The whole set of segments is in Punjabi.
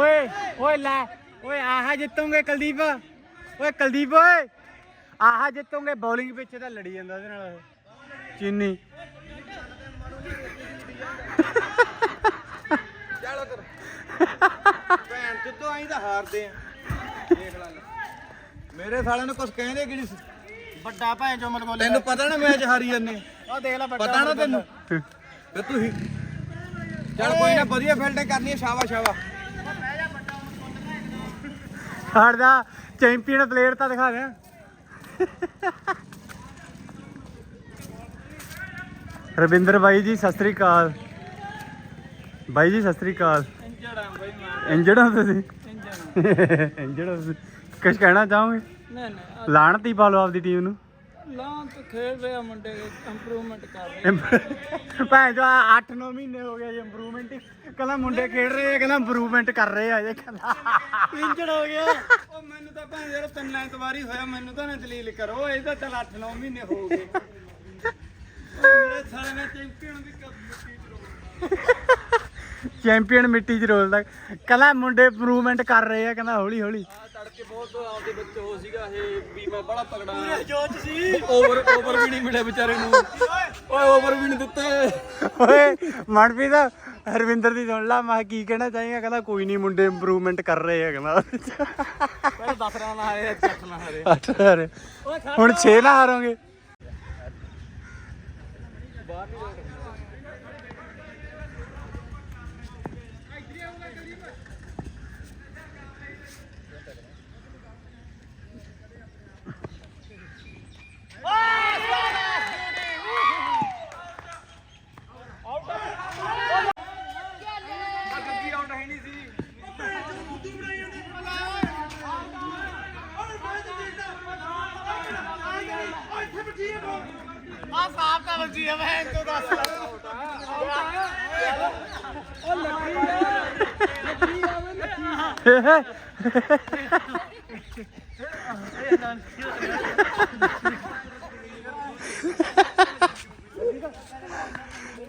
ਓਏ ਓਏ ਲੈ ਓਏ ਆਹ ਜਿੱਤੂਗੇ ਕੁਲਦੀਪ। ਓਏ ਕੁਲਦੀਪ ਓਏ ਆਹ ਜਿੱਤੂਗੇ। ਬੌਲਿੰਗ ਪਿੱਛੇ ਤਾਂ ਲੜੀ ਜਾਂਦਾ ਉਹਦੇ ਨਾਲ ਉਹ। ਚੀਨੀ। ਚੱਲ ਕਰ ਭੈਣ ਜਿੱਦੋਂ ਆਈ ਤਾਂ ਹਾਰਦੇ ਆ ਦੇਖ ਲੈ ਲੈ। ਮੇਰੇ ਸਾਲਿਆਂ ਨੂੰ ਕੁਝ ਕਹਿੰਦੇ ਕਿ ਨਹੀਂ ਵੱਡਾ ਭੈਣ ਜੋ ਮਨ ਬੋਲੇ ਤੈਨੂੰ ਪਤਾ ਨਾ ਮੈਚ ਹਾਰੀ ਜਾਂਦੇ ਆ ਦੇਖ ਲੈ ਵੱਡਾ ਪਤਾ ਨਾ ਤੈਨੂੰ? ਤੇ ਤੂੰ ਹੀ ਚੱਲ ਕੋਈ ਨਾ ਵਧੀਆ ਫੀਲਡਿੰਗ ਕਰਨੀ ਹੈ ਸ਼ਾਬਾਸ਼ ਸ਼ਾਬਾਸ਼। ਸਾਡਾ ਚੈਂਪੀਅਨ ਪਲੇਅਰ ਤਾਂ ਦਿਖਾ ਦੇ ਰਵਿੰਦਰ ਬਾਈ ਜੀ ਸਤਿ ਸ੍ਰੀ ਅਕਾਲ। ਬਾਈ ਜੀ ਸਤਿ ਸ੍ਰੀ ਅਕਾਲ। ਇੰਜਰਡ ਹੋ ਤੁਸੀਂ? ਇੰਜਰਡ ਹੋ ਤੁਸੀਂ। ਕੁਝ ਕਹਿਣਾ ਚਾਹੋਗੇ? ਨਹੀਂ ਨਹੀਂ ਲਾਣਤ ਪਾ ਲਓ ਆਪਦੀ ਟੀਮ ਨੂੰ। ਲਾਂ ਤਾਂ ਖੇਡ ਰਹੇ ਆ ਮੁੰਡੇ ਇੰਪਰੂਵਮੈਂਟ ਕਰ ਰਹੇ। ਭੈਣ ਜੋ 8-9 ਮਹੀਨੇ ਹੋ ਗਏ ਜੀ ਇੰਪਰੂਵਮੈਂਟ ਕਹਿੰਦਾ ਮੁੰਡੇ ਖੇਡ ਰਹੇ ਆ ਕਹਿੰਦਾ ਇੰਪਰੂਵਮੈਂਟ ਕਰ ਰਹੇ ਆ ਜੇ ਕਹਿੰਦਾ। ਇੰਜਰਡ ਹੋ ਗਿਆ। ਉਹ ਮੈਨੂੰ ਤਾਂ ਭਾਂ ਯਾਰ ਤਿੰਨ ਐਤਵਾਰੀ ਹੋਇਆ ਮੈਨੂੰ ਤਾਂ ਨਾ ਦਲੀਲ ਕਰੋ ਇਹ ਤਾਂ ਚਲ 8-9 ਮਹੀਨੇ ਹੋ ਗਏ। ਉਹ ਮੇਰੇ ਸਾਲੇ ਨੇ ਚੈਂਪੀਅਨ ਦੀ ਕੱਪ ਚੈਂਪੀਅਨ ਮਿੱਟੀ 'ਚ ਰੋਲਦਾ। ਕਹਿੰਦਾ ਮੁੰਡੇ ਇੰਪਰੂਵਮੈਂਟ ਕਰ ਰਹੇ ਆ ਕਹਿੰਦਾ ਹੌਲੀ ਹੌਲੀ ਆ ਤੜਕੇ ਬਹੁਤ ਆਪਦੇ ਵਿੱਚ ਹੋ ਸੀਗਾ ਇਹ ਵੀ ਮੈਂ ਬੜਾ ਤਗੜਾ ਪੂਰੇ ਜੋਚ ਸੀ। ਓਵਰ ਓਵਰ ਵੀ ਨਹੀਂ ਮਿਲੇ ਵਿਚਾਰੇ ਨੂੰ। ਓਏ ਓਵਰ ਵੀ ਨਹੀਂ ਦਿੱਤੇ। ਓਏ ਮਨਪ੍ਰੀਤ ਹਰਵਿੰਦਰ ਦੀ ਸੁਣ ਲਾ ਮੈਂ ਕੀ ਕਹਿਣਾ ਚਾਹੀਂਗਾ? ਕਹਿੰਦਾ ਕੋਈ ਨਹੀਂ ਮੁੰਡੇ ਇੰਪਰੂਵਮੈਂਟ ਕਰ ਰਹੇ ਆ ਕਹਿੰਦਾ। ਪਹਿਲਾਂ 10 ਰਨ ਆਏ 8 ਨਾ ਹਾਰੇ। ਅੱਠ ਹਾਰੇ। ਹੁਣ 6 ਨਾ ਹਾਰੋਗੇ। ਆ ਮੈਂ ਤੂੰ ਦੱਸ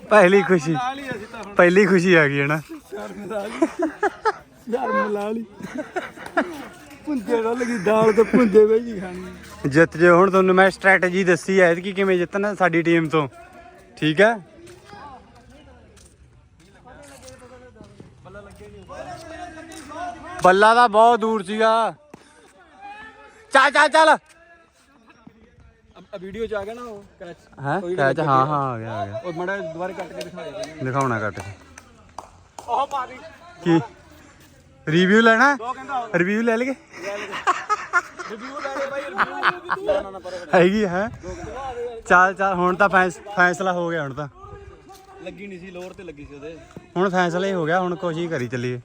ਪਹਿਲੀ ਖੁਸ਼ੀ। ਪਹਿਲੀ ਖੁਸ਼ੀ ਆ ਗਈ ਹੈ ਨਾ। ਯਾਰ ਮਿਲਾ ਲਈ ਯਾਰ ਮਿਲਾ ਲਈ ਪੁੰਜੇ ਨਾਲ ਲੱਗੀ ਦਾਲ ਤੇ ਪੁੰਜੇ ਵਿੱਚ ਹੀ ਖਾਣੀ ਜਿੱਤ ਜੇ ਹੁਣ ਤੁਹਾਨੂੰ ਮੈਂ ਸਟ੍ਰੈਟਜੀ ਦੱਸੀ ਐ ਕਿ ਕਿਵੇਂ ਜਿੱਤਣਾ ਸਾਡੀ ਟੀਮ ਤੋਂ। ਠੀਕ ਹੈ ਬੱਲਾ ਦਾ ਬਹੁਤ ਦੂਰ ਸੀਗਾ। ਚੱਲ ਚੱਲ ਚੱਲ। ਆ ਵੀਡੀਓ ਚ ਆ ਗਿਆ ਨਾ ਉਹ ਕੈਚ ਹੈ? ਕੈਚ ਹਾਂ ਹਾਂ ਆ ਗਿਆ ਆ ਗਿਆ। ਉਹ ਮੜਾ ਦੁਬਾਰਾ ਕੱਟ ਕੇ ਦਿਖਾ ਦੇ। ਦਿਖਾਉਣਾ ਕੱਟ ਕੇ। ਉਹ ਪਾ ਦੀ। ਕੀ? ਰਿਵਿਊ ਲੈਣਾ? ਰਿਵਿਊ ਲੈ ਲਈਏ? ਰਿਵਿਊ ਲੈ ਲੈ ਬਾਈ ਰਿਵਿਊ ਨਾ ਨਾ ਪਰ ਹੈਗੀ ਹੈ? ਚੱਲ ਚੱਲ ਹੁਣ ਤਾਂ ਫੈਸ- ਫੈਸਲਾ ਹੋ ਗਿਆ ਹੁਣ ਤਾਂ। ਲੱਗੀ ਨਹੀਂ ਸੀ ਲੋਰ ਤੇ ਲੱਗੀ ਸੀ ਉਹਦੇ। ਹੁਣ ਫੈਸਲਾ ਹੀ ਹੋ ਗਿਆ ਹੁਣ ਕੋਸ਼ਿਸ਼ ਕਰੀ ਚੱਲੀਏ।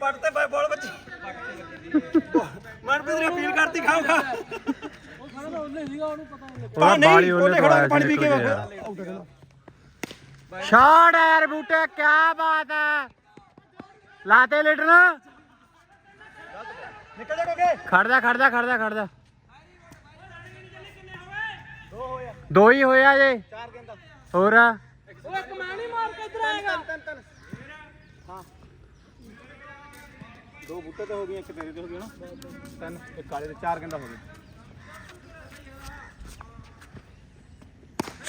ਪੜਤੇ ਬਾਈ ਬੋਲ ਬੱਚੀ। ਮਨਪ੍ਰੀਤ ਨੇ ਅਪੀਲ ਕਰਤੀ ਖਾਓ ਖਾ ਉਹ ਖਾਣਾ ਤਾਂ ਉਹਨੇ ਸੀਗਾ ਉਹਨੂੰ ਪਤਾ ਨਹੀਂ ਉਹਦਾ ਬਾਲੀ ਉਹਨੇ ਖੜਾ ਪਾਣੀ ਪੀ ਕੇ ਸ਼ਾਟ ਹੈ ਯਾਰ ਬੂਟੇ ਕੀ ਬਾਤ ਹੈ। ਲਾਤੇ ਲੀਡਰ ਨਿਕਲ ਜਾ ਕੋਕੇ। ਖੜ ਜਾ ਖੜ ਜਾ ਖੜ ਜਾ ਖੜ ਜਾ। ਦੋ ਹੀ ਹੋਇਆ ਜੇ। ਚਾਰ ਗੇਂਦਾ ਹੋਰ? ਉਹ ਇੱਕ ਮੈਂ ਨਹੀਂ ਮਾਰ ਕੇ ਇਧਰ ਆਏਗਾ ਤਿੰਨ ਤਿੰਨ ਹਾਂ। ਦੋ ਬੂਟੇ ਤੇ ਹੋ ਗਏ ਇੱਕ ਤੇਰੇ ਤੇ ਹੋ ਗਿਆ ਨਾ। ਤਿੰਨ ਇੱਕ ਕਾਲੇ ਤੇ ਚਾਰ ਗੇਂਦਾ ਹੋ ਗਏ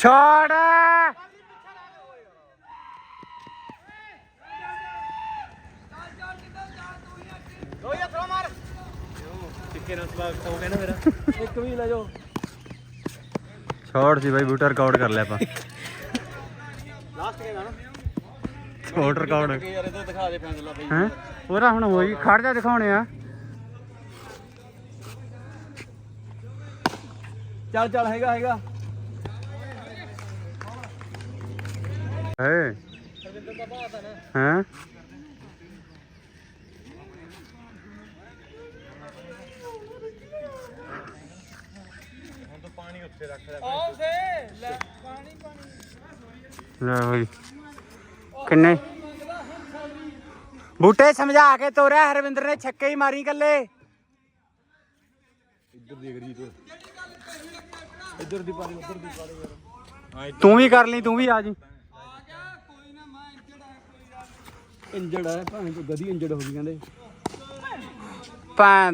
ਸ਼ਾਟ ਦੋ ਥਰੋ ਮਾਰ ਟਿੱਕੇ ਨਾਲ ਸਵਾਗਤ ਹੋ ਗਿਆ ਨਾ ਮੇਰਾ ਇੱਕ ਵੀ ਲੈ ਜਾਓ ਸ਼ਾਟ ਸੀ ਬਾਈ, ਬੂਟਾ ਰਿਕਾਰਡ ਕਰ ਲਿਆ ਆਪਾਂ। ਲਾਸਟ ਗੇਮ ਆ ਨਾ ਸ਼ਾਟ ਰਿਕਾਰਡ ਯਾਰ ਇਹਦਾ ਦਿਖਾ ਦੇ ਫੈਸਲਾ ਬਈ ਹੈ? ਉਹਦਾ ਹੁਣ ਹੋਈ, ਖੜ ਜਾ ਦਿਖਾਉਣੇ ਆ। ਚੱਲ ਚੱਲ, ਹੈਗਾ ਹੈਗਾ। ਹੈ। ਹਾਂ? ਆਓ ਸੇ ਲੈ ਪਾਣੀ ਪਾਣੀ। ਲੈ ਬਈ। ਕਿੰਨੇ? ਬੂਟੇ ਸਮਝਾ ਕੇ ਤੋਰਿਆ ਹਰਵਿੰਦਰ ਨੇ ਛੱਕੇ ਹੀ ਮਾਰੀ ਕੱਲੇ ਇੱਧਰ ਦੇਖ ਰਹੀ ਤੂੰ। ਇੱਧਰ ਦੀ ਪਾਣੀ ਉੱਧਰ ਦੀ ਪਾਣੀ। ਯਾਰ ਤੂੰ ਵੀ ਕਰ ਲਈ ਤੂੰ ਵੀ ਆ ਜੀ ਆ ਗਿਆ ਕੋਈ ਨਾ ਮੈਂ ਇੰਜੜ ਆ ਕੋਈ ਗੱਲ ਨੀ। ਇੰਜੜ ਹੈ ਭਾਵੇਂ ਕੋਈ ਗਦੀ ਇੰਜੜ ਹੋ ਗਈ ਕਹਿੰਦੇ। ਪਾ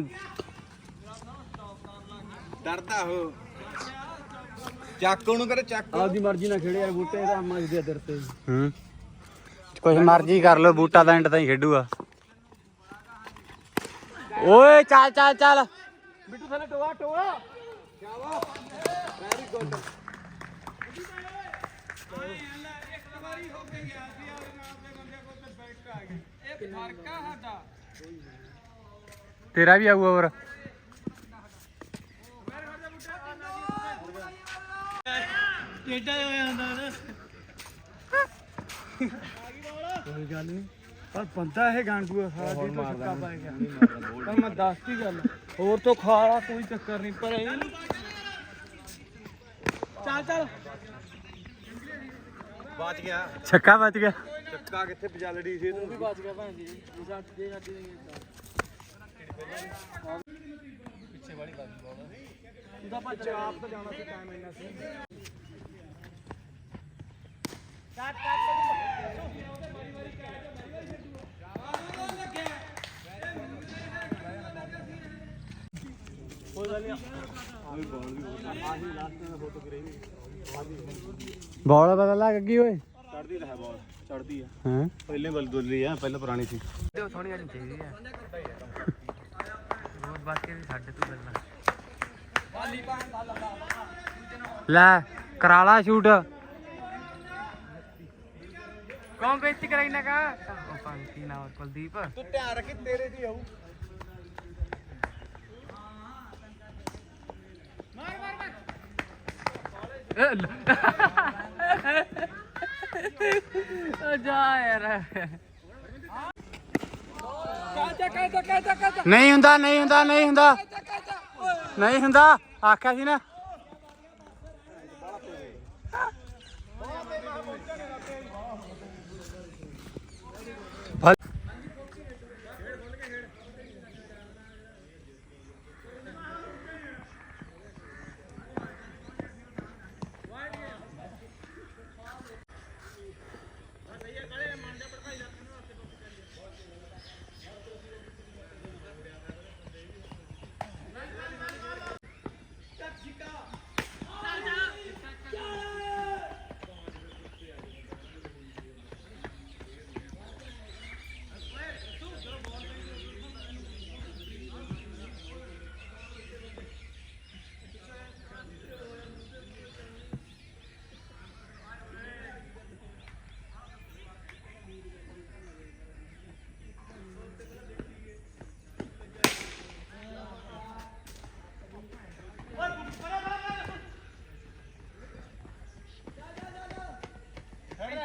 ਡਰਦਾ ਹੋ ਚੱਕ ਉਹਨੂੰ ਕਰੇ ਚੱਕ ਆਪਦੀ ਮਰਜ਼ੀ ਨਾਲ ਖੇੜੇ ਯਾਰ ਬੂਟੇ ਦਾ ਮੱਝ ਦੇ ਦਰ ਤੇ। ਹੂੰ। ਕੁਛ ਮਰਜ਼ੀ ਕਰ ਲੋ ਬੂਟਾ ਤਾਂ ਐਂਡ ਤਾਂ ਹੀ ਖੇਡੂਗਾ। ਓਏ ਚੱਲ ਚੱਲ ਚੱਲ। ਬਿੱਟੂ ਥੱਲੇ ਟੋਆ ਟੋਆ। ਇੱਕ ਵਾਰੀ ਹੋ ਕੇ ਗਿਆ ਸੀ ਔਰ ਨਾਲ ਦੇ ਬੰਦੇ ਕੋਲ ਤੇ ਬੈਠ ਆ ਗਏ ਇਹ ਫ਼ਰਕ ਆ ਸਾਡਾ ਤੇਰਾ ਵੀ ਆਊ ਹੋਰ ਟੇਡਾ ਹੋ ਜਾਂਦਾ ਨਾ ਕੋਈ ਗੱਲ ਨਹੀਂ ਪਰ ਬੰਦਾ ਇਹ ਗਾਂਡੂਆ ਸਾਰਾ ਦਿਨ ਤੋਂ ਸੁੱਕਾ ਪੈ ਗਿਆ ਪਰ ਮੈਂ ਦੱਸਤੀ ਗੱਲ ਹੋਰ ਤੋਂ ਖਾਲਾ ਕੋਈ ਚੱਕਰ ਨਹੀਂ ਪਰ ਇਹ ਚੱਲ ਚੱਲ ਬਚ ਗਿਆ ਛੱਕਾ ਬਚ ਗਿਆ ਚੱਕਾ ਕਿੱਥੇ ਬਜਲੜੀ ਸੀ ਇਹਨੂੰ? ਵੀ ਬਚ ਗਿਆ ਭੈਣ ਜੀ। ਜੱਟ ਦੇ ਜੱਟ ਦੇ ਪਿੱਛੇ ਵਾਲੀ ਬਾਜੀ ਉਹਦਾ ਭੱਜ ਆਪ ਤਾਂ ਜਾਣਾ ਸੀ ਟਾਈਮ ਇੰਨਾ ਸੀ। ਬੋਲ ਪਤਾ ਲੱਗ ਗਈ ਓਏ। ਚੜਦੀ ਰਹਾ ਬਾਲ। ਚੜਦੀ ਆ। ਹਾਂ? ਪਹਿਲੇ ਬਲ ਦੁੱਲੀ ਆ ਪਹਿਲਾਂ ਪੁਰਾਣੀ ਸੀ। ਤੇ ਥੋੜੀ ਜਿਹੀ ਚਾਹੀਦੀ ਆ। ਹੋਰ ਬਾਕੀ ਵੀ ਸਾਡੇ ਤੋਂ ਗੱਲਾਂ। ਲੈ ਕਰਾ ਲਾ ਸ਼ੂਟ। ਕੌਣ ਬੇਇੱਜ਼ਤੀ ਕਰਾਈ ਨਾ ਕਾ? ਉਹ ਪੰਕੀ ਨਾ ਕੁਲਦੀਪ। ਤੂੰ ਧਿਆਨ ਰੱਖੀ ਤੇਰੇ ਦੀ ਆਊ। ਉਹ ਜਾ ਯਾਰ। ਨਹੀਂ ਹੁੰਦਾ ਨਹੀਂ ਹੁੰਦਾ ਨਹੀਂ ਹੁੰਦਾ। ਨਹੀਂ ਹੁੰਦਾ। ਆਖਿਆ ਸੀ ਨਾ।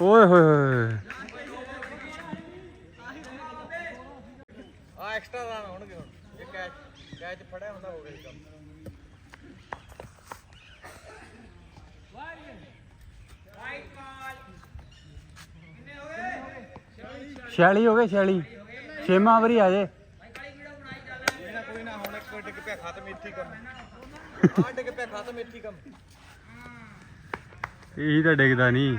ਓਏ ਹੋਏ ਹੋਏ ਆ ਐਕਸਟਰਾ ਰਨ ਹੋਣਗੇ ਹੁਣ। ਇਹ ਕੈਚ ਕੈਚ ਫੜਿਆ ਹੁੰਦਾ ਹੋ ਗਿਆ ਕੰਮ। ਛਿਆਲੀ ਹੋ ਗਏ ਛਿਆਲੀ। ਛੇਮਾ ਵਰੀ ਆ ਜੇ। ਕੋਈ ਨਾ ਹੁਣ ਇੱਕ ਡਿੱਗ ਪਿਆ ਖਤਮ ਇੱਥੇ ਕੰਮ। ਆ ਡਿੱਗ ਪਿਆ ਖਤਮ ਇੱਥੇ ਕੰਮ। ਇਹੀ ਤਾਂ ਡਿੱਗਦਾ ਨਹੀਂ।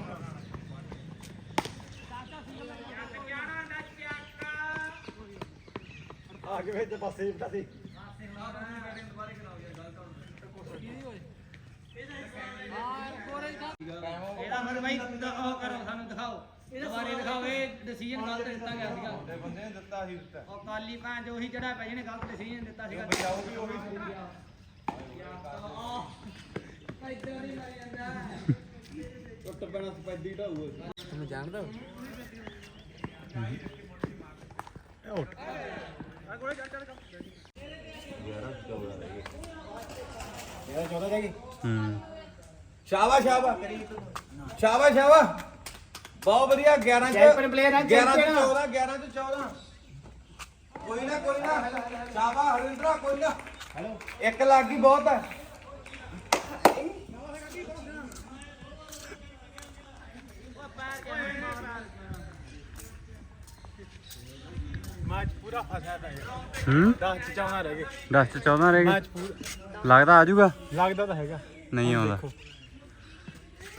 ਆ ਕੇ ਵਿੱਚ ਬਸ ਸੇਫ ਸੀ। ਇਹਦਾ ਫਿਰ ਬਾਈ ਉਹ ਕਰੋ ਸਾਨੂੰ ਦਿਖਾਓ। ਦੁਬਾਰੇ ਦਿਖਾਓ ਇਹ ਡਿਸੀਜਨ ਗਲਤ ਦਿੱਤਾ ਗਿਆ ਸੀਗਾ। ਬੰਦੇ ਨੇ ਦਿੱਤਾ ਸੀ ਦਿੱਤਾ ਉਹ ਕਾਲੀ ਭਾਂ ਜੋ ਉਹੀ ਜਿਹੜਾ ਪੈ ਜਿਹਨੇ ਗਲਤ ਡਿਸੀਜਨ ਦਿੱਤਾ ਸੀਗਾ। ਬਚਾਓ ਵੀ ਉਹੀ ਸੀ। ਟੁੱਟ ਪੈਣਾ ਸਪੈਦੀ ਢਾਊਗਾ ਤੁਹਾਨੂੰ ਜਾਣਦਾ ਇਹਦਾ 14 ਰਹਿ ਗਈ ਹੂੰ ਸ਼ਾਬਾਸ਼ ਸ਼ਾਬਾਸ਼ ਸ਼ਾਬਾਸ਼ ਸ਼ਾਬਾਸ਼ ਬਹੁਤ ਵਧੀਆ 11 ਚ ਚੈਂਪੀਅਨ player ਆ, 11 ਚ ਚੈਂਪੀਅਨ। 14 11 ਚ 14 ਕੋਈ ਨਾ ਕੋਈ ਨਾ ਸ਼ਾਬਾਸ਼ ਹਰਿੰਦਰਾ ਕੋਈ ਨਾ ਹੈਲੋ ਇੱਕ ਲੱਗ ਗਈ ਬਹੁਤ ਹੈ ਪੂਰਾ ਫਸਿਆ ਤਾਂ ਹੂੰ? 10 ਚ ਚਾਉਣਾ ਰਹਿ ਗਏ। 10 ਚ 14 ਰਹਿ ਮੈਚ ਗਏ ਪੂਰਾ ਲੱਗਦਾ ਆ ਜਾਊਗਾ? ਲੱਗਦਾ ਤਾਂ ਹੈਗਾ। ਨਹੀਂ ਆਉਂਦਾ।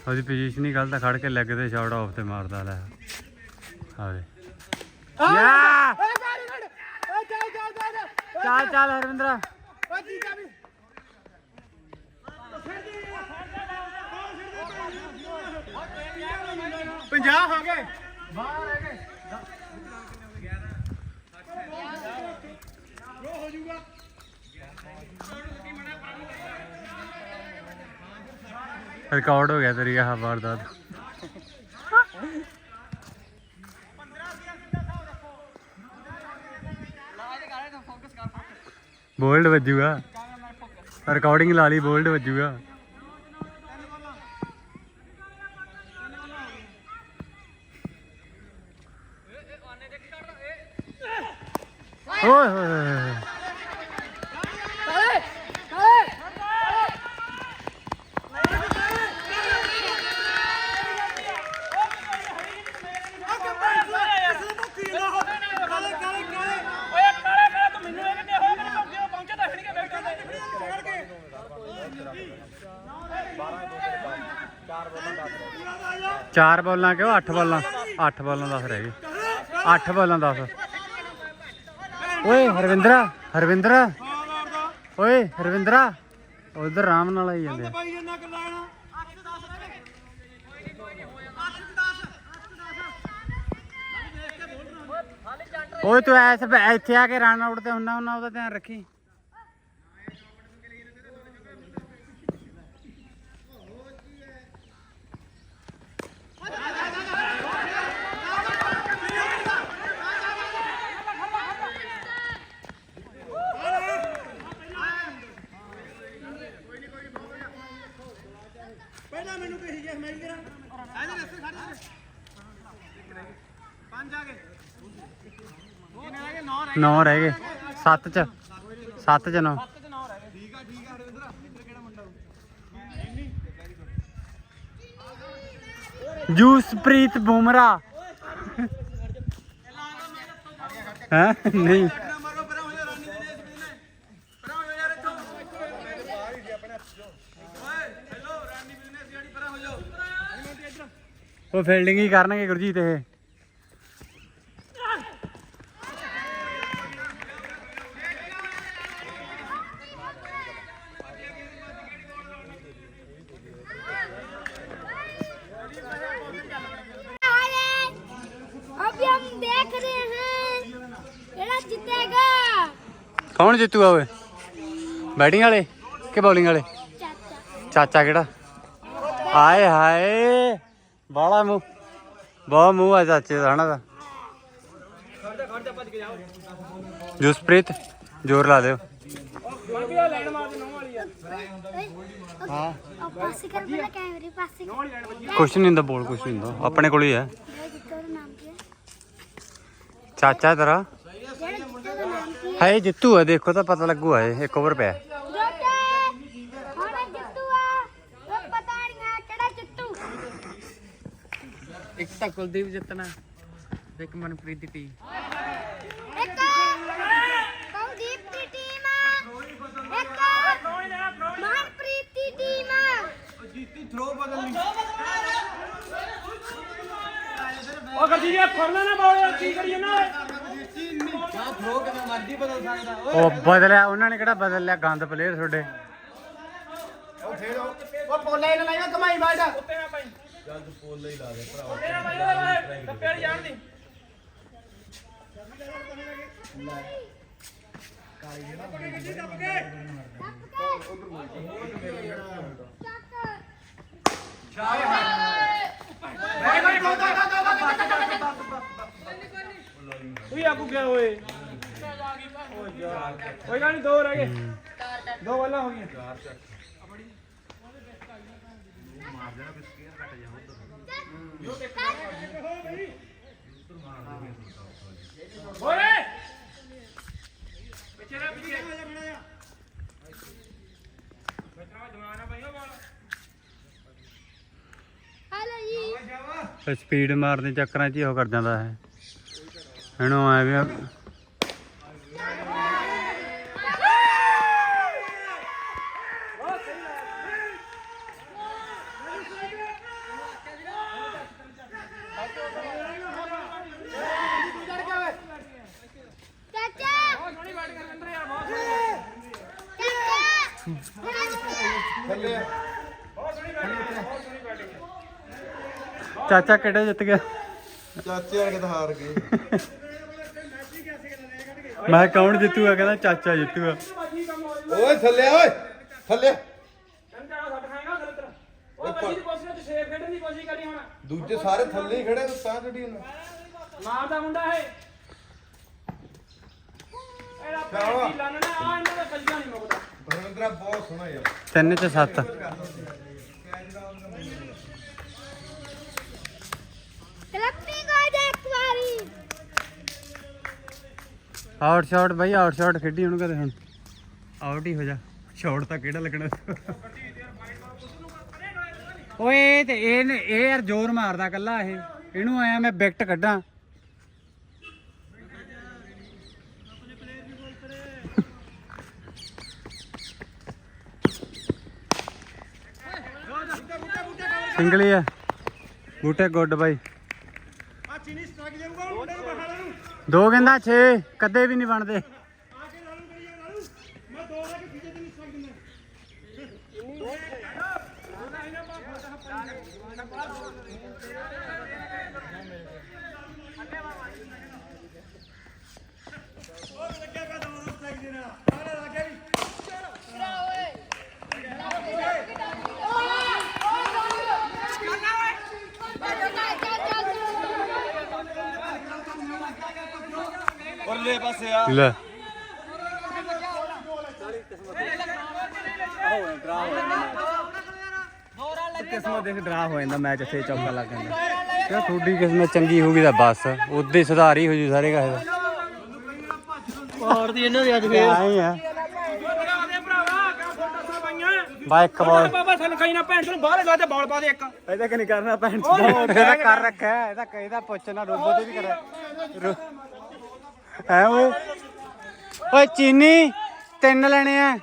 ਉਹਦੀ ਪੋਜੀਸ਼ਨ ਹੀ ਗਲਤ ਆ ਖੜ ਕੇ ਲੈਗ ਤੇ ਸ਼ਾਟ ਆਫ ਤੇ ਮਾਰਦਾ ਲੈ। ਆਵੇ ਯਾ! ਚੱਲ ਚੱਲ ਹਰਵਿੰਦਰ। ਪੰਜਾਹ ਹੋ ਗਏ। ਰਿਕਾਰਡ ਹੋ ਗਿਆ ਤੇਰੀ ਆਹ ਵਾਰਦਾਤ। ਬੋਲਡ ਵੱਜੂਗਾ। ਰਿਕਾਰਡਿੰਗ ਲਾ ਲਈ ਬੋਲਡ ਵੱਜੂਗਾ। ਓਏ ਹੋਏ ਚਾਰ ਬੋਲਾਂ ਕਿਉਂ? 8 ਬੋਲਾਂ। 8 ਬੋਲਾਂ 10 ਰਹਿ ਗਏ। 8 ਬੋਲਾਂ 10 ਓਏ ਹਰਵਿੰਦਰਾ ਹਰਵਿੰਦਰਾ। ਓਏ ਹਰਵਿੰਦਰਾ। ਉਧਰ ਆਰਾਮ ਨਾਲ ਆਈ ਜਾਂਦੇ ਆ। ਓਏ ਤੂੰ ਐਸ ਇੱਥੇ ਆ ਕੇ ਰਨ ਆਊਟ ਤੇ ਹੁੰਨਾ ਹੁੰਨਾ ਉਹਦਾ ਧਿਆਨ ਰੱਖੀ ਪਹਿਲਾਂ ਮੈਨੂੰ ਕਹੀ ਜੇ ਮੈਂ ਕਰਾਂ ਇਹਦੇ ਰਸਤੇ ਖੜ ਜਾ ਪੰਜ ਆ ਗਏ ਕਿੰਨੇ ਰਹਿ ਗਏ 9 ਰਹਿ ਗਏ। 7 ਚ। 7 ਚ 9 ਜੂਸਪ੍ਰੀਤ ਬੁਮਰਾ। ਹੈ? ਨਹੀਂ। ਨਾ ਮਾਰੋ ਪਰਾਂ ਹੋ ਜਾ ਰਾਨੀ ਜਿੱਤੂਗਾ ਓਏ? ਬੈਟਿੰਗ ਵਾਲੇ ਕਿ ਬੋਲਿੰਗ ਵਾਲੇ? ਚਾਚਾ ਕਿਹੜਾ? ਆਏ ਹਾਏ ਬਾਲਾ ਮੂੰਹ, ਬਹੁਤ ਮੂੰਹ ਆ ਚਾਚੇ ਦਾ, ਹਨਾ ਦਾ ਜਸਪ੍ਰੀਤ, ਜ਼ੋਰ ਲਾ ਦਿਓ। ਕੁਛ ਨਹੀਂ ਹੁੰਦਾ, ਬੋਲ ਕੁਛ ਨਹੀਂ ਹੁੰਦਾ, ਆਪਣੇ ਕੋਲ ਹੀ ਹੈ। ਚਾਚਾ ਤੇਰਾ। ਹਾਏ ਜਿੱਤੂ ਆ ਦੇਖੋ ਤਾਂ ਪਤਾ ਲੱਗੂ ਆ। ਇਹ 1 ਓਵਰ ਪਿਆ ਇੱਕ ਤਾਂ ਕੁਲਦੀਪ ਜਿੱਤਣਾ ਇੱਕ ਮਨਪ੍ਰੀਤ ਦੀ ਜੀਤੀ ਥਰੋ ਬਦਲ ਲਈ ਉਹ ਗੱਡੀ ਜੇ ਫੜਨਾ ਨਾ ਬਾਲ ਕੀ ਕਰੀਏ ਨਾ? ਥਰੋ ਕਿਵੇਂ ਮਰਜ਼ੀ ਬਦਲ ਸਕਦਾ ਓਏ ਉਹ ਬਦਲਿਆ ਉਹਨਾਂ ਨੇ ਕਿਹੜਾ ਬਦਲ ਲਿਆ ਗੰਦ ਪਲੇਅਰ ਤੁਹਾਡੇ ਉਹ ਫੇਰ ਉਹ ਪੋਲੇ ਇਹਨਾਂ ਲਾਈਓ ਕਮਾਈ ਬਾੜਾ ਉੱਤੇ ਨਾ ਪਾਈ ਚੱਲ ਤੂੰ ਪੋਲੇ ਹੀ ਲਾ ਦੇ ਭਰਾ ਉੱਤੇ ਨਾ ਪਾਈ ਓਏ ਟੱਪੇ ਜਾਣ ਦੀ ਤੂੰ ਆਗੂ ਗਿਆ ਓਏ ਕੋਈ ਗੱਲ ਨਹੀਂ ਦੋ ਰਹਿ ਗਏ। ਦੋ ਵਾਲਾ ਹੋ ਗਈਆਂ। ਓਏ ਪਿੱਛੇ ਨਾ ਪਿੱਛੇ ਬਚਾ ਜਵਾਨਾ ਭਾਈ ਉਹ ਬਾਲ ਹਲੋ ਜੀ। ਸਪੀਡ ਮਾਰਨ ਦੇ ਚੱਕਰਾਂ 'ਚ ਹੀ ਉਹ ਕਰ ਜਾਂਦਾ ਹੈ। ਇਹਨੂੰ ਐ ਵੀ ਚਾਚਾ ਸੋਹਣੀ ਬੈਟ ਕਰ ਅੰਦਰ ਯਾਰ ਬਹੁਤ ਸੋਹਣੀ ਚਾਚਾ ਬਹੁਤ ਸੋਹਣੀ ਬੈਟਿੰਗ ਬਹੁਤ ਸੋਹਣੀ ਬੈਟਿੰਗ ਚਾਚਾ ਕਿਹੜਾ ਜਿੱਤ ਗਿਆ? ਚਾਚੇ ਵਾਲੇ ਤਾਂ ਹਾਰ ਗਏ। ਮੈਂ ਕੌਣ ਜਿੱਤੂਗਾ? ਕਹਿੰਦਾ ਚਾਚਾ ਜਿੱਤੂਗਾ। ਓਏ ਥੱਲੇ ਓਏ। ਥੱਲੇ ਦੀ ਦੀ ਦੂਜੇ ਸਾਰੇ ਥੱਲੇ ਹੀ ਖੜੇ ਤੇ ਤਾਂ ਜਿਹੜੀ ਮਾਰਦਾ ਮੁੰਡਾ ਹੈ ਇਹਦਾ ਪੈਰ ਲਾਣਾ ਨਾ ਆ ਇਹਨਾਂ ਦਾ ਕੱਜਾ ਨਹੀਂ ਮੁੱਕਦਾ। ਧਰਮਿੰਦਰਾ ਬਹੁਤ ਸੋਹਣਾ ਯਾਰ। ਤਿੰਨ ਚ ਸੱਤ। ਕਲੱਪਿੰਗ ਹੋ ਜਾ ਇੱਕ ਵਾਰੀ। Out shot by out shot ਖੇਡੀ ਹੁਣ ਕਦੇ ਹੁਣ। ਆਊਟ ਹੀ ਹੋ ਜਾ। ਸ਼ਾਟ ਤਾਂ ਕਿਹੜਾ ਲੱਗਣਾ? ਓਏ ਤੇ ਇਹ ਨੇ- ਇਹ ਯਾਰ ਜ਼ੋਰ ਮਾਰਦਾ ਕੱਲਾ ਇਹ। ਇਹਨੂੰ ਆਇਆ ਮੈਂ ਵਿਕਟ ਕੱਢਾਂ। ਸਿੰਗਲੀ ਆ। ਬੂਟੇ ਗੁੱਡ ਬਾਈ। ਆ ਚੀਨੀ ਸਟ੍ਰਾਈਕ ਜਾਊਗਾ ਉਹਨੇ ਨੂੰ ਬਖਾਲਾ ਨੂੰ ਦੋ ਕਹਿੰਦਾ 6 ਕਦੇ ਵੀ ਨਹੀਂ ਬਣਦੇ ਆ ਕੇ ਲਾਲੂ ਕਰੀ ਜਾ ਲਾਲੂ ਮੈਂ ਦੋ ਲੈ ਕੇ ਤੀਜੇ ਦਿਨ ਸਟ੍ਰਾਈਕ ਦਿੰਦਾ ਉਹ ਲੱਗਿਆ ਪਿਆ ਦੋ ਸਟ੍ਰਾਈਕ ਦੇਣਾ ਆਲੇ ਲੱਗੇ ਵੀ ਪਰਲੇ ਪਾਸੇ ਆ। ਲੈ। ਕਿਸਮਤ ਦੇਖ ਡਰਾ ਹੋ ਜਾਂਦਾ ਮੈਚ ਇੱਥੇ ਚੌਕਾ ਲੱਗ ਜਾਂਦਾ। ਯਾਰ ਤੁਹਾਡੀ ਕਿਸਮਤ ਚੰਗੀ ਹੋਊਗੀ ਤਾਂ ਬਸ ਉਦੋਂ ਹੀ ਸੁਧਾਰ ਹੀ ਹੋ ਜੂ ਸਾਰੇ ਕਾਹੇ ਦਾ ਮਾਰਦੀ ਇਹਨਾਂ ਦੇ ਅੱਜ ਆਏ ਆ। ਆਦੇ ਭਰਾਵਾ ਕਿਆ ਫੋਟੋ ਸਾ ਪਾਈਆਂ ਬਾ ਇੱਕ ਬਾਲ ਬਾਬਾ ਸਾਨੂੰ ਖਾਈ ਨਾ ਭੈਣ ਨੂੰ ਬਾਹਰ ਲਾ ਤੇ ਬਾਲ ਪਾ ਦੇ ਇੱਕ। ਇਹਦਾ ਕਿ ਨਹੀਂ ਕਰਨਾ ਭੈਣ ਇਹਦਾ ਕਰ ਰੱਖਿਆ ਇਹਦਾ ਇਹਦਾ ਪੁੱਛਣਾ ਰੋਬੋ ਤੇ ਵੀ ਕਰਿਆ। ਹੈ ਓਏ ਓਏ ਚੀਨੀ ਤਿੰਨ ਲੈਣੇ ਆ।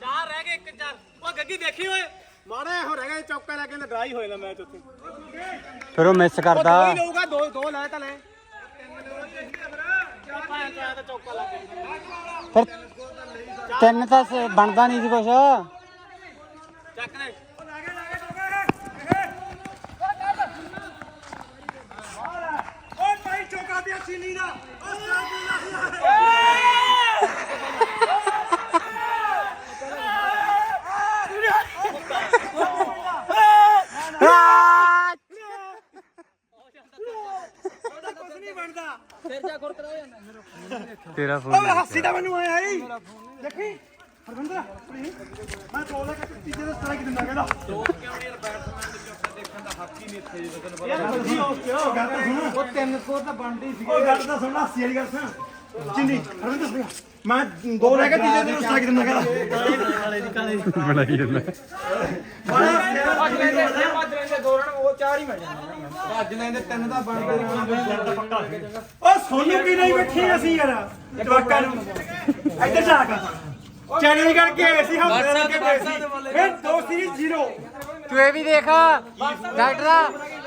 ਚਾਰ ਰਹਿ ਗਏ ਇੱਕ ਚਾਰ। ਉਹ ਗੱਗੀ ਦੇਖੀ ਓਏ। ਮਾੜਾ ਹੋ ਰਹਿ ਗਿਆ ਚੌਕਾ ਲੈ ਕੇ ਡਰਾ ਹੀ ਹੋ ਜਾਂਦਾ ਮੈਚ ਉੱਥੇ। ਫਿਰ ਉਹ ਮਿਸ ਕਰਦਾ। ਕੋਈ ਲਊਗਾ ਦੋ ਦੋ ਲੈ ਤਾਂ ਲੈ। ਚਾਰ ਚਾਰ ਤਾਂ ਚੌਕਾ ਲੱਗ ਗਿਆ ਫਿਰ ਤਿੰਨ ਤਾਂ ਸ- ਬਣਦਾ ਨਹੀਂ ਸੀ ਕੁਛ। ਚੱਕ ਦੇ ਓਏ ਭਾਈ ਚੌਕਾ ਪਿਆ ਸੀਨੀ ਦਾ ਓ ਸਾਹ ਆ! ਕੁਝ ਨਹੀਂ ਬਣਦਾ ਤੇਰਾ ਫੋਨ ਹੱਸੀ ਤਾਂ ਮੈਨੂੰ ਆਇਆ ਹੀ ਦੇਖੀ ਹਰਵਿੰਦਰ please, ਮੈਂ ਦੋ ਲੈ ਕੇ ਤੀਜੇ ਦਾ ਸਟ੍ਰਾਈਕ ਦਿੰਦਾ ਕਹਿੰਦਾ। ਦੋ ਕਿਉਂ ਨਹੀਂ ਯਾਰ ਬੈਟਸਮੈਨ ਦੇ ਚੌਕਾ ਦੇਖਣ ਦਾ ਹੱਕ ਹੀ ਨਹੀਂ ਇੱਥੇ ਜਦੋਂ ਤੈਨੂੰ ਪਤਾ ਯਾਰ ਗੱਲ ਤਾਂ ਸੁਣ ਉਹ ਤਿੰਨ ਸਕੋਰ ਤਾਂ ਬਣਦੀ ਸੀ। ਉਹ ਗੱਲ ਤਾਂ ਸੁਣ ਹਾਸੀ ਵਾਲੀ ਗੱਲ ਸੁਣ। ਜਿੰਨੀ ਹਰਵਿੰਦਰ ਸਿੰਘ ਮੈਂ ਦੋ ਲੈ ਕੇ ਤੀਜੇ ਦਿਨ ਸਟ੍ਰਾਈਕ ਦਿੰਦਾ ਕਹਿੰਦਾ। ਬਣਾਈ ਜਾਂਦਾ। ਭੱਜ ਲੈਂਦੇ ਭੱਜ ਲੈਂਦੇ ਦੋ ਰਨ ਉਹ ਚਾਰ ਹੀ ਮਿਲ ਜਾਂਦੇ ਭੱਜ ਲੈਂਦੇ ਤਿੰਨ ਦਾ ਬਣਦੇ ਓ ਸੋਨੂੰ ਕੀ ਨਹੀਂ ਬੈਠੀ ਅਸੀਂ ਯਾਰ? ਜਵਾਕਾਂ ਨੂੰ। ਇੱਧਰ ਜਾ ਕੇ। ਚੈਨਲ ਕਰਕੇ ਆਏ ਸੀ ਹਮ ਕਰਕੇ ਗਏ ਸੀ। ਇਹ ਦੋ ਸੀਰੀਜ਼ ਜ਼ੀਰੋ ਤੂੰ ਇਹ ਵੀ ਦੇਖ ਡਾਕਟਰ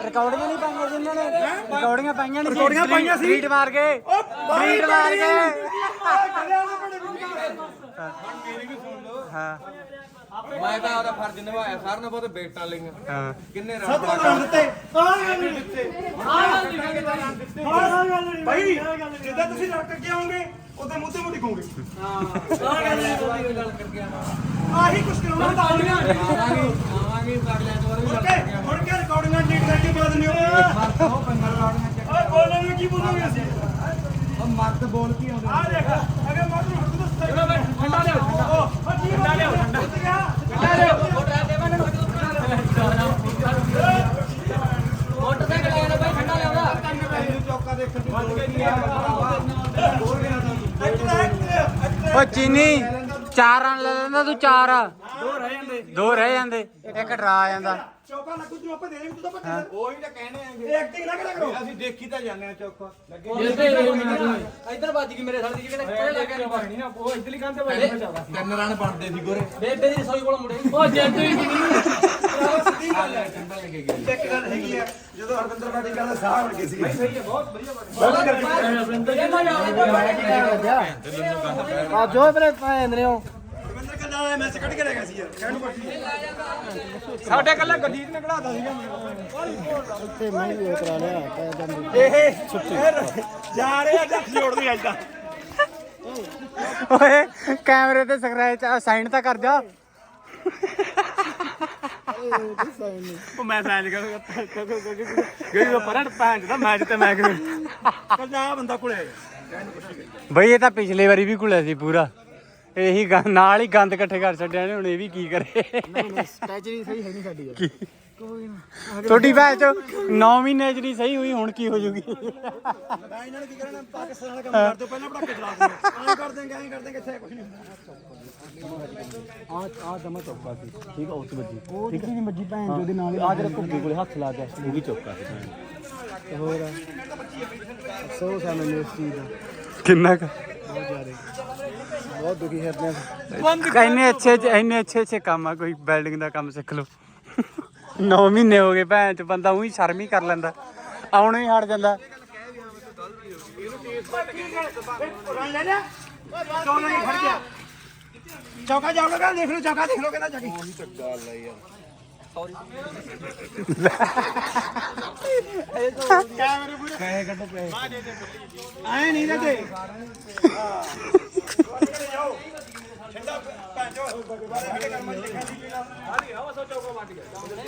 ਰਿਕਾਰਡਿੰਗਾਂ ਨਹੀਂ ਪਾਈਆਂ ਸੀ ਇਹਨਾਂ ਨੇ। ਰਿਕਾਰਡਿੰਗਾਂ ਪਾਈਆਂ ਨਹੀਂ ਰਿਕਾਰਡਿੰਗਾਂ ਪਾਈਆਂ ਸੀ। ਬੀਟ ਮਾਰ ਕੇ। ਬੀਟ ਮਾਰ ਕੇ। ਗਲਿਆਂ ਦੇ ਬੜੇ ਹਾਂ। ਮੈਂ ਤਾਂ ਉਹਦਾ ਫਰਜ਼ ਨਿਭਾਇਆ ਸਾਰਿਆਂ ਨੂੰ ਬਹੁਤ ਬੇਟਾਂ ਲਈਆਂ। ਹਾਂ। ਕਿੰਨੇ ਨਹੀਂ ਦਿੱਤੇ। ਆਹ ਗੱਲ ਨਹੀਂ ਭਾਈ ਜਿੱਦਾਂ ਤੁਸੀਂ ਰੜ ਕੇ ਆਓਗੇ ਉਹਦੇ ਮੂੰਹ ਤੇ ਮੂੰਹ ਡਿੱਗੋਗੇ ਆਹ ਗੱਲ ਨਹੀਂ ਆਹੀ ਕੁਛ ਕਰਾਉਣਾ ਤਾਂ ਆਉਣੀਆਂ ਆਵਾਂਗੇ ਆਵਾਂਗੇ। ਅਗਲੇ ਤੋਂ ਵੀ ਓਕੇ ਹੁਣ ਕੀ ਰਿਕਾਰਡਿੰਗਾਂ ਡੀਟ ਕਰਕੇ ਪਾ ਦਿੰਦੇ ਹੋ। ਓਏ ਬੋਲਣ ਨੂੰ ਕੀ ਬੋਲੋਗੇ ਅਸੀਂ? ਉਹ ਮਰਦ ਬੋਲ ਕੀ ਆਉਂਦੇ ਆ ਦੇਖ ਅਗੇ ਮੋਟਰ ਹੁੱਟ ਤੋਂ ਸਹੀ ਠੰਡਾ ਲਿਓ ਠੰਡਾ। ਲਿਓ ਓ ਚੀਨੀ ਚਾਰ ਰਨ ਲੈ ਲੈਂਦਾ ਤੂੰ ਚਾਰ। ਦੋ ਰਹਿ ਜਾਂਦੇ। ਦੋ ਰਹਿ ਜਾਂਦੇ। ਇੱਕ ਡਰਾ ਆ ਜਾਂਦਾ। ਚੌਕਾ ਲੱਗੂ ਤੂੰ ਆਪੇ ਦੇ ਦੇ ਤੂੰ ਤਾਂ ਭੱਜ ਉਹੀ ਤਾਂ ਕਹਿਣੇ ਆਂਗੇ ਐਕਟਿੰਗ ਨਾ ਕਰਿਆ ਕਰੋ। ਅਸੀਂ ਦੇਖੀ ਤਾਂ ਜਾਂਦੇ ਆ ਚੌਕਾ ਲੱਗੇ ਇੱਧਰ ਵੱਜ ਗਈ ਮੇਰੇ ਸਾਲ ਦੀ ਕਿਹੜੇ ਲੱਗ ਪਾਣੀ ਨਾ ਉਹ ਇਧਰਲੀ ਕੰਨ ਤੇ ਵੱਜ ਚੱਲਦਾ ਤਿੰਨ ਰਨ ਬਣਦੇ ਸੀ ਗੋਰੇ। ਬੇਬੇ ਦੀ ਰਸੋਈ ਕੋਲ ਮੁੰਡੇ ਉਹ ਜੱਟ ਵੀ ਸਿੱਧੀ ਗੱਲ ਹੈ। ਇੱਕ ਗੱਲ ਹੈਗੀ ਆ ਜਦੋਂ ਹਰਵਿੰਦਰ ਬਾਡੀ ਕਹਿੰਦਾ ਸਾਹ ਗਏ ਸੀ ਸਹੀ ਹੈ ਬਹੁਤ ਵਧੀਆ ਆ ਜੋ ਵੀਰੇ ਭੈਣ ਨੇ ਉਹ ਹਰਵਿੰਦਰ ਕਹਿੰਦਾ ਮੈਚ ਕੱਢ ਕੇ ਲੈ ਗਿਆ ਸੀ ਯਾਰ ਕਹਿਣ ਨੂੰ ਬੱਠੀ ਸਾਡੇ ਕੱਲਾ ਗੱਡੀ ਨੇ ਕਢਾਤਾ ਸੀਗਾ। ਇਹ ਜਾ ਰਹੇ ਆ ਜੱਟ ਜੋੜਦੇ ਅੱਜ ਤਾਂ ਓਏ ਕੈਮਰੇ ਤੇ ਸਕ੍ਰੈਚ ਸਾਈਨ ਤਾਂ ਕਰ ਜਾ। ਉਹ ਮੈਂ ਸਾਈਨ ਕਰੂੰਗਾ ਗਈ ਉਹ ਪਰੜ ਭੈਣ ਦਾ ਮੈਚ ਤੇ ਮੈਂ ਕਿਉਂ ਕਰਦਾ ਬੰਦਾ ਕੋਲੇ ਬਈ ਇਹ ਤਾਂ ਪਿਛਲੇ ਵਾਰੀ ਵੀ ਘੁਲਿਆ ਸੀ ਪੂਰਾ। ਇਹੀ ਗੰ- ਨਾਲ ਹੀ ਗੰਦ ਇਕੱਠੇ ਕਰ ਛੱਡਿਆ ਨੇ ਹੁਣ ਇਹ ਵੀ ਕੀ ਕਰੇ? ਸਟੈਚਰੀ ਸਹੀ ਹੈ ਨਹੀਂ ਸਾਡੀ ਤੁਹਾਡੀ ਭੈਣ ਚ 9 ਮਹੀਨੇ ਚ ਨਹੀਂ ਸਹੀ ਹੋਈ ਹੁਣ ਕੀ ਹੋ ਜੂਗੀ? ਮੈਂ ਇਹਨਾਂ ਨੂੰ ਕੀ ਕਰਨਾ ਪਾਕਿਸਤਾਨ ਵਾਲਾ ਕੰਮ ਕਰ ਦਿਓ ਪਹਿਲਾਂ ਪੜਾਕੇ ਚਲਾ ਦਿਓ। ਐਂ ਕਰ ਦੇਂਗੇ ਐਂ ਕਰ ਦੇਂਗੇ ਇੱਥੇ ਕੁਝ ਨਹੀਂ ਆ ਆ ਦਮਾ ਚੌਕਾ ਸੀ ਠੀਕ ਆ ਉਸ ਵੱਜੀ ਠੀਕ ਨਹੀਂ ਵੱਜੀ ਭੈਣ ਜੋ ਦੇ ਨਾਲ ਆ ਜਿਹੜਾ ਘੁੱਗੀ ਕੋਲੇ ਹੱਥ ਲਾ ਗਿਆ ਉਹ ਵੀ ਚੌਕਾ ਸੀ। ਹੋਰ ਸੋ ਸਾਨੂੰ ਇਸ ਚੀਜ਼ ਦਾ। ਕਿੰਨਾ ਕੁ? ਬਹੁਤ ਜ਼ਿਆਦਾ। ਬਹੁਤ ਦੁਖੀ ਕਰਦੇ ਆ। ਇੰਨੇ ਅੱਛੇ ਚ- ਇੰਨੇ ਅੱਛੇ ਅੱਛੇ ਕੰਮ ਆ ਕੋਈ ਬਿਲਡਿੰਗ ਦਾ ਕੰਮ ਸਿੱਖ ਲਓ। 9 ਮਹੀਨੇ ਹੋ ਗਏ ਭੈਣ ਚ ਬੰਦਾ ਉਹੀ ਸ਼ਰਮ ਹੀ ਕਰ ਲੈਂਦਾ। ਆਉਣੋਂ ਹੀ ਹਟ ਜਾਂਦਾ। ਚੌਕਾ ਜਾਓਗਾ ਦੇਖ ਲਓ ਚੌਕਾ ਦੇਖ ਲਓ ਕਹਿੰਦਾ ਜਾ ਕੇ। ਕੈਮਰੇ ਪੂਰੇ ਪੈਸੇ ਕੱਢੋ ਪੈਸੇ ਆਏ ਨਹੀਂ ਰਹਤੇ ਠੰਡਾ ਭਾਂਜੋ ਸਾਡੇ ਕੰਮ ਲਿਖਿਆ ਸੀ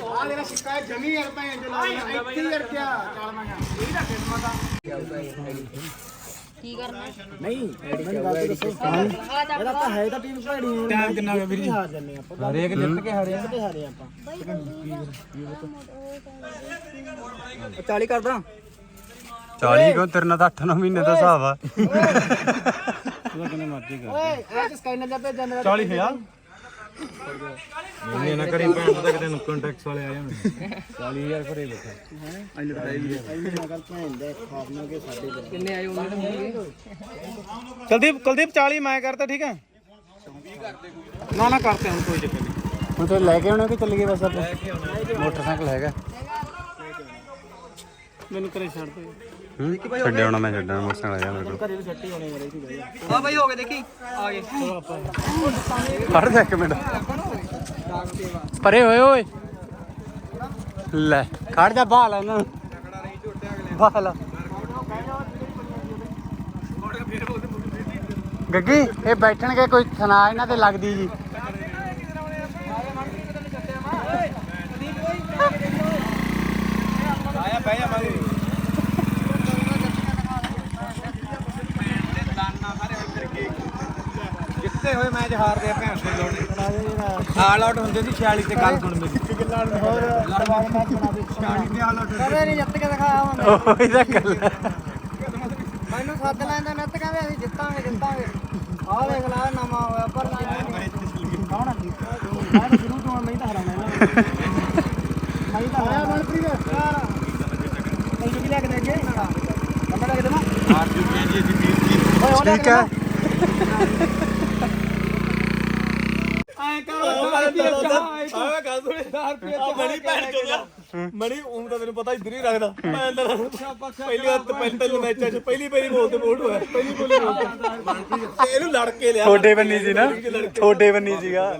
ਆ ਜਿਹੜਾ ਸਿੱਕਾ ਜਮੀ ਯਾਰ ਭੈਣ ਲਾ, ਇੱਥੇ ਯਾਰ ਕਿਆ ਚੱਲ ਮੈਂ ਕੀ ਕਰਨਾ? ਨਹੀਂ ਮੈਨੂੰ ਗੱਲ ਦੱਸੋ। ਇਹਦਾ ਤਾਂ ਹੈ ਤਾਂ ਟੀਮ ਭੈੜੀ ਟਾਈਮ ਕਿੰਨਾ ਹੋ ਗਿਆ ਵੀਰ ਹਾਰ ਜੰਨੇ ਆਪਾਂ। ਹਰੇਕ ਜਿੱਤ ਕੇ ਹਾਰੇ ਕਿਤੇ ਹਾਰੇ ਆਪਾਂ। ਬਈ ਜਲਦੀ 40 ਕਰਦਾ 40 ਕੋ ਤੇਰੇ ਨਾਲ ਤਾਂ 8-9 ਮਹੀਨੇ ਦਾ ਹਿਸਾਬ ਆ। ਕਿੰਨੇ ਮਰਜ਼ੀ ਕਰ। ਓਏ ਇਹ ਤੇ ਸਕੈਨਰ ਜਾ ਭੇਜਣ ਦਾ 40000 ਨਹੀਂ ਨਾ ਕਰੀ ਭੈਣ ਦਾ ਕਿਤੇ ਨੁੱਕਣ ਟੈਕਸ ਵਾਲੇ ਆ ਜਾਣ 40000 ਭਰੇ ਬੈਠਾ ਇੰਨਾ ਗੱਲ ਭੈਣ ਦੇ ਖਾਣਾ ਕੇ ਸਾਡੇ ਦੇ ਕਿੰਨੇ ਆਏ ਉਹਨਾਂ ਦੇ ਕੁਲਦੀਪ ਕੁਲਦੀਪ 40 ਮੈਂ ਕਰਤਾ ਠੀਕ ਹੈ ਨਾ ਨਾ ਕਰਤੇ ਹੁਣ ਕੋਈ ਚੱਕਰ ਨਹੀਂ ਹੁਣ ਤੇ ਲੈ ਕੇ ਆਉਣਾ ਕਿ ਚੱਲ ਗਏ ਬਸ ਆਪਾਂ? ਮੋਟਰਸਾਈਕਲ ਹੈਗਾ। ਮੈਨੂੰ ਕਰੇ ਛੱਡ ਦੇ। ਹੂੰ ਛੱਡਿਆ ਹੋਣਾ ਮੈਂ ਛੱਡਣਾ ਮੋਟਰਸਾਈਕਲ ਹੈਗਾ ਮੇਰੇ ਕੋਲ। ਘਰੇ ਵੀ ਸੱਟੀ ਹੋਣੇ ਵਾਲੇ ਸੀ ਬਈ। ਆ ਬਾਈ ਹੋ ਗਏ ਦੇਖੀ। ਆ ਗਏ। ਫੜ ਜਾ ਇੱਕ ਮਿੰਟ। ਪਰੇ ਹੋਏ ਓਏ। ਲੈ ਖੜ ਜਾ ਬਾਹਲ ਇਹਨਾਂ ਨੂੰ। ਬਾਹਲ। ਗੱਗੀ ਇਹ ਬੈਠਣਗੇ ਕੋਈ ਸੁਣਾ ਇਹਨਾਂ ਤੇ ਲੱਗਦੀ ਜੀ। ਆਇਆ ਬਹਿ ਜਾ ਮਾਰੀ ਜਿੱਤੇ ਹੋਏ ਮੈਚ ਹਾਰਦੇ ਆ ਭੈਣ ਦੇ ਲੋੜੇ ਆਲ ਆਊਟ ਹੁੰਦੇ ਸੀ 46 ਤੇ ਗੱਲ ਸੁਣ ਮੇਰੀ। ਹੋਰ। ਦੁਬਾਰਾ ਮੈਚ ਬਣਾ ਦੇ। 40 ਤੇ ਆਲ ਕਦੇ ਨਹੀਂ ਜਿੱਤ ਕੇ ਦਿਖਾਇਆ ਹੁੰਦਾ ਉਹੀ ਤਾਂ ਗੱਲ ਮੈਨੂੰ ਸੱਦ ਲੈਂਦਾ ਨੱਤ ਕਹਿੰਦੇ ਅਸੀਂ ਜਿੱਤਾਂਗੇ ਜਿੱਤਾਂਗੇ। ਆਹ ਵੇਖ ਲਾ ਨਵਾਂ ਹੋਇਆ ਪਰ ਕੌਣ ਆ ਮੈਂ ਤਾਂ ਸ਼ੁਰੂ ਤੋਂ ਮੈਂ ਤਾਂ ਹਰਾਉਣਾ ਮੈਂ ਤਾਂ ਹਰਾਇਆ ਮਨਪ੍ਰੀਤ। ਯਾਰ ਤੈਨੂੰ ਕੀ ਲੈ ਕੇ ਦੇ ਅੱਗੇ ਨੰਬਰ ਲੈ ਕੇ ਦੇਵਾਂ? ਜੀ ਅਸੀਂ ਵੀਰ ਜੀ ਠੀਕ ਕੇ ਹੈ ਦੇਵਾਂ ਐਂ ਕਰ ਆਹ ਗੱਲ ਸੁਣੇ। 10 ਰੁਪਏ ਆ ਮਣੀ ਭੈਣ ਚੋਦਾ ਮਣੀ ਉਹ ਤਾਂ ਤੈਨੂੰ ਪਤਾ ਇੱਧਰ ਹੀ ਰੱਖਦਾ। ਮੈਂ ਤਾਂ ਪਹਿਲੀ ਵਾਰ ਪਹਿਲੇ ਤਿੰਨ ਮੈਚਾਂ 'ਚ ਪਹਿਲੀ ਪਹਿਲੀ ਬੋਲ ਤੇ ਬੋਲਡ ਹੋਇਆ। ਪਹਿਲੀ ਬੋਲੀ ਬੋਲ। ਤੇ ਇਹਨੂੰ ਲੜ ਕੇ ਲਿਆ। ਥੋੜੇ ਬੰਨੀ ਸੀ ਨਾ? ਥੋੜੇ ਬੰਨੀ ਸੀਗਾ।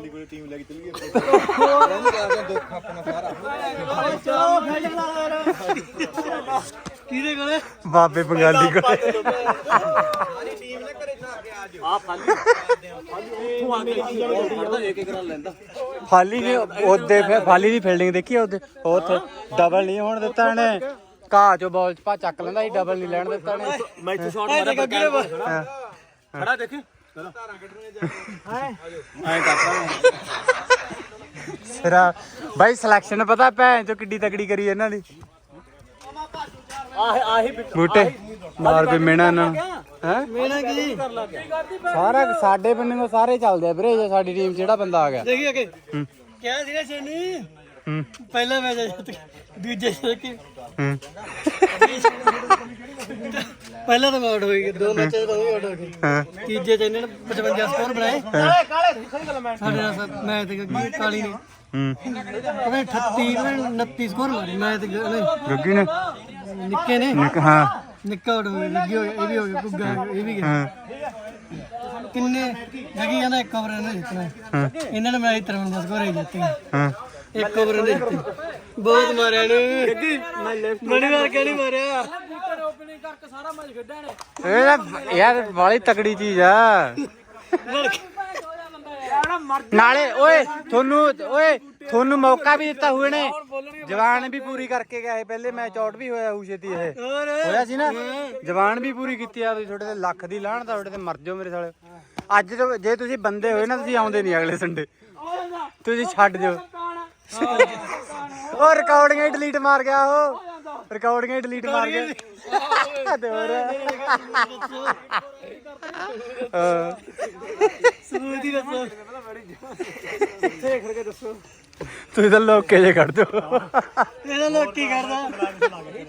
ਕਿਹਦੇ ਕੋਲੇ ਬਾਬੇ ਬੰਗਾਲੀ ਕੋਲ। ਫਾਲੀ ਨੇ ਉਹਦੇ ਫੇ ਫਾਲੀ ਦੀ ਫੀਲਡਿੰਗ ਦੇਖੀ ਉਹਦੇ ਉੱਥੇ ਡਬਲ ਨਹੀਂ ਹੋਣ ਦਿੱਤਾ ਇਹਨੇ। ਘਾਹ ਚੋਂ ਬਾਲ ਪਾ ਚੱਕ ਲੈਂਦਾ ਸੀ ਡਬਲ ਨਹੀਂ ਲੈਣ ਦਿੱਤਾ ਇਹਨੇ। ਮੈਂ ਇੱਥੇ ਸ਼ਾਟ ਮਾਰਿਆ ਹਾਂ। ਖੜਾ। ਦੇਖੀ। ਸਿਰਾ ਬਾਈ ਸਿਲੈਕਸ਼ਨ ਪਤਾ ਭੈਣ ਚੋ ਕਿੱਡੀ ਤਕੜੀ ਕਰੀ ਇਹਨਾਂ ਦੀ। ਆਹ ਆਹੀ ਬੂਟੇ ਮਾਰ ਕੇ ਮੇਣਾ ਇਹਨਾਂ ਨੂੰ ਹੈ? ਮੇਣਾ ਕੀ? ਸਾਰਾ ਸਾਡੇ ਬੰਨੇ ਨੂੰ ਸਾਰੇ ਚੱਲਦੇ ਆ ਵੀਰੇ ਜੇ ਸਾਡੀ ਟੀਮ 'ਚ ਜਿਹੜਾ ਬੰਦਾ ਆ ਗਿਆ। ਦੇਖੀ ਅੱਗੇ। ਕਿਹਾ ਸੀਗਾ ਸ਼ੈਨੀ? ਹੂੰ। ਪਹਿਲਾ ਮੈਚ ਜਿੱਤ ਕੇ ਦੂਜੇ ਜਿੱਤ ਕੇ ਹੂੰ। ਪਹਿਲਾ ਤਾਂ ਆਊਟ ਹੋਈ ਦੋ ਮੈਚਾਂ ਤੋਂ ਆਊਟ ਹੋ ਗਏ ਹਾਂ। ਤੀਜੇ ਚ ਇਹਨੇ ਨਾ 55 ਸਕੋਰ ਬਣਾਏ। ਸਾਡੇ ਨਾਲ ਮੈਚ ਤੇ ਕਾਲੀ ਨੇ। ਹੂੰ। ਉਹਨੇ 38 ਨੇ 29 ਸਕੋਰ ਮਾਰੇ? ਮੈਚ ਤੇ ਉਹਨੇ ਗੱਗੀ ਨੇ? ਨਿੱਕੇ ਨੇ? ਨਿਕ ਹਾਂ। ਨਿੱਕਾ ਆਊਟ ਹੋ ਗਿਆ ਲੱਗੀ ਹੋ ਗਿਆ ਇਹ ਵੀ ਹੋ ਗਿਆ ਗੁੱਗਾ ਹੋ ਗਿਆ, ਇਹ ਵੀ ਗਿਆ। ਹਾਂ। ਕਿੰਨੇ ਜਗੀ ਕਹਿੰਦਾ ਇੱਕ ਓਵਰ ਇਹਨੇ ਜਿੱਤਣਾ। ਇਹਨਾਂ ਨੇ ਮੈਚ 53 ਸਕੋਰ ਹੀ ਜਿੱਤੇ। ਹਾਂ। ਇੱਕ ਓਵਰ ਇਹਨੇ ਜਿੱਤੇ। ਬਹੁਤ ਮਾਰਿਆ ਨੇ ਜੱਗੀ ਮੈਂ ਲੈਫਟ ਬੜੀ ਵਾਰ ਕਿਹੜੀ ਮਾਰਿਆ। ਇਹ ਤਾਂ ਯਾਰ ਬਾਲੀ ਤਕੜੀ ਚੀਜ਼ ਆ। ਨਾਲੇ ਓਏ ਤੁਹਾਨੂੰ ਓਏ ਤੁਹਾਨੂੰ ਮੌਕਾ ਵੀ ਦਿੱਤਾ ਹੋਏ ਨੇ ਜਵਾਨ ਵੀ ਪੂਰੀ ਕਰਕੇ ਗਏ ਪਹਿਲੇ ਮੈਚ ਆਊਟ ਵੀ ਹੋਇਆ ਹੂ ਛੇਤੀ ਇਹ। ਹੋਇਆ ਸੀ ਨਾ? ਜਵਾਨ ਵੀ ਪੂਰੀ ਕੀਤੀ ਆ ਵੀ ਤੁਹਾਡੇ ਤੇ ਲੱਖ ਦੀ ਲਾਹਣ ਤੁਹਾਡੇ ਤੇ ਮਰ ਜਾਓ ਮੇਰੇ ਸਾਲੇ ਅੱਜ ਤੋਂ ਜੇ ਤੁਸੀਂ ਬੰਦੇ ਹੋਏ ਨਾ ਤੁਸੀਂ ਆਉਂਦੇ ਨਹੀਂ ਅਗਲੇ ਸੰਡੇ ਤੁਸੀਂ ਛੱਡ ਜਾਓ ਉਹ ਰਿਕਾਰਡਿੰਗ ਡਿਲੀਟ ਮਾਰ ਗਿਆ ਉਹ। ਰਿਕਾਰਡਿੰਗ ਡਿਲੀਟ ਮਾਰ ਗਿਆ ਤੇ ਹੋਰ ਹਾਂ। ਸਬੂਤ ਹੀ ਦੱਸੋ। ਤੁਸੀਂ ਤਾਂ ਲੋਕੇ ਜੇ ਕੱਢ ਦਿਓ ਇਹਦਾ ਲੋਕ ਕੀ ਕਰਦਾ